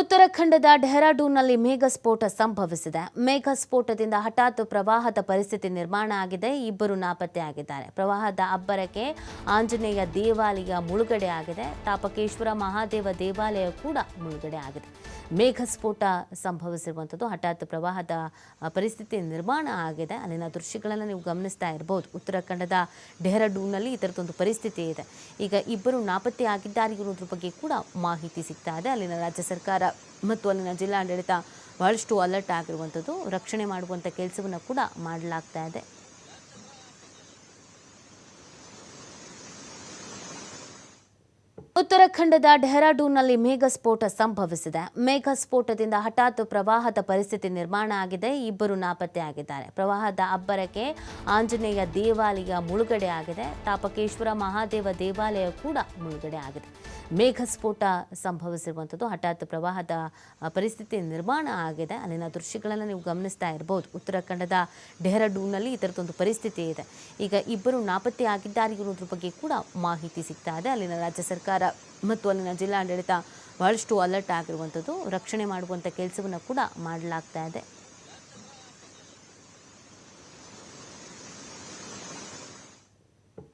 ಉತ್ತರಾಖಂಡದ ಡೆಹರಾಡೂನ್ನಲ್ಲಿ ಮೇಘ ಸ್ಫೋಟ ಸಂಭವಿಸಿದೆ. ಮೇಘ ಸ್ಫೋಟದಿಂದ ಹಠಾತ್ ಪ್ರವಾಹದ ಪರಿಸ್ಥಿತಿ ನಿರ್ಮಾಣ ಆಗಿದೆ. ಇಬ್ಬರು ನಾಪತ್ತೆಯಾಗಿದ್ದಾರೆ. ಪ್ರವಾಹದ ಅಬ್ಬರಕ್ಕೆ ಆಂಜನೇಯ ದೇವಾಲಯ ಮುಳುಗಡೆ ಆಗಿದೆ. ತಾಪಕೇಶ್ವರ ಮಹಾದೇವ ದೇವಾಲಯ ಕೂಡ ಮುಳುಗಡೆ ಆಗಿದೆ. ಮೇಘ ಸ್ಫೋಟ ಸಂಭವಿಸಿರುವಂಥದ್ದು. ಹಠಾತ್ ಪ್ರವಾಹದ ಪರಿಸ್ಥಿತಿ ನಿರ್ಮಾಣ ಆಗಿದೆ. ಅಲ್ಲಿನ ದೃಶ್ಯಗಳನ್ನು ನೀವು ಗಮನಿಸ್ತಾ ಇರಬಹುದು ಉತ್ತರಾಖಂಡದ ಡೆಹರಾಡೂನ್ನಲ್ಲಿ ಈ ಥರದೊಂದು ಪರಿಸ್ಥಿತಿ ಇದೆ. ಈಗ ಇಬ್ಬರು ನಾಪತ್ತೆಯಾಗಿದ್ದಾರೆ ಇರೋದ್ರ ಬಗ್ಗೆ ಕೂಡ ಮಾಹಿತಿ ಸಿಗ್ತಾ ಇದೆ. ಅಲ್ಲಿನ ರಾಜ್ಯ ಸರ್ಕಾರ ಮತ್ತು ಅಲ್ಲಿನ ಜಿಲ್ಲಾಡಳಿತ ಬಹಳಷ್ಟು ಅಲರ್ಟ್ ಆಗಿರುವಂಥದ್ದು. ರಕ್ಷಣೆ ಮಾಡುವಂಥ ಕೆಲಸವನ್ನು ಕೂಡ ಮಾಡಲಾಗ್ತಾ ಇದೆ. ಉತ್ತರಾಖಂಡದ ಡೆಹರಾಡೂನ್ನಲ್ಲಿ ಮೇಘ ಸ್ಫೋಟ ಸಂಭವಿಸಿದೆ. ಮೇಘ ಸ್ಫೋಟದಿಂದ ಹಠಾತ್ ಪ್ರವಾಹದ ಪರಿಸ್ಥಿತಿ ನಿರ್ಮಾಣ ಆಗಿದೆ. ಇಬ್ಬರು ನಾಪತ್ತೆಯಾಗಿದ್ದಾರೆ. ಪ್ರವಾಹದ ಅಬ್ಬರಕ್ಕೆ ಆಂಜನೇಯ ದೇವಾಲಯ ಮುಳುಗಡೆ ಆಗಿದೆ. ತಾಪಕೇಶ್ವರ ಮಹಾದೇವ ದೇವಾಲಯ ಕೂಡ ಮುಳುಗಡೆ ಆಗಿದೆ. ಮೇಘ ಸ್ಫೋಟ ಸಂಭವಿಸಿರುವಂಥದ್ದು. ಹಠಾತ್ ಪ್ರವಾಹದ ಪರಿಸ್ಥಿತಿ ನಿರ್ಮಾಣ ಆಗಿದೆ. ಅಲ್ಲಿನ ದೃಶ್ಯಗಳನ್ನು ನೀವು ಗಮನಿಸ್ತಾ ಇರಬಹುದು ಉತ್ತರಾಖಂಡದ ಡೆಹರಾಡೂನ್ನಲ್ಲಿ ಈ ಥರದೊಂದು ಪರಿಸ್ಥಿತಿ ಇದೆ. ಈಗ ಇಬ್ಬರು ನಾಪತ್ತೆಯಾಗಿದ್ದಾರೆ ಇರೋದ್ರ ಬಗ್ಗೆ ಕೂಡ ಮಾಹಿತಿ ಸಿಗ್ತಾ ಇದೆ. ಅಲ್ಲಿನ ರಾಜ್ಯ ಸರ್ಕಾರ ಮತ್ತು ಅಲ್ಲಿನ ಜಿಲ್ಲಾಡಳಿತ ಬಹಳಷ್ಟು ಅಲರ್ಟ್ ಆಗಿರುವಂಥದ್ದು. ರಕ್ಷಣೆ ಮಾಡುವಂಥ ಕೆಲಸವನ್ನು ಕೂಡ ಮಾಡಲಾಗ್ತಾ ಇದೆ.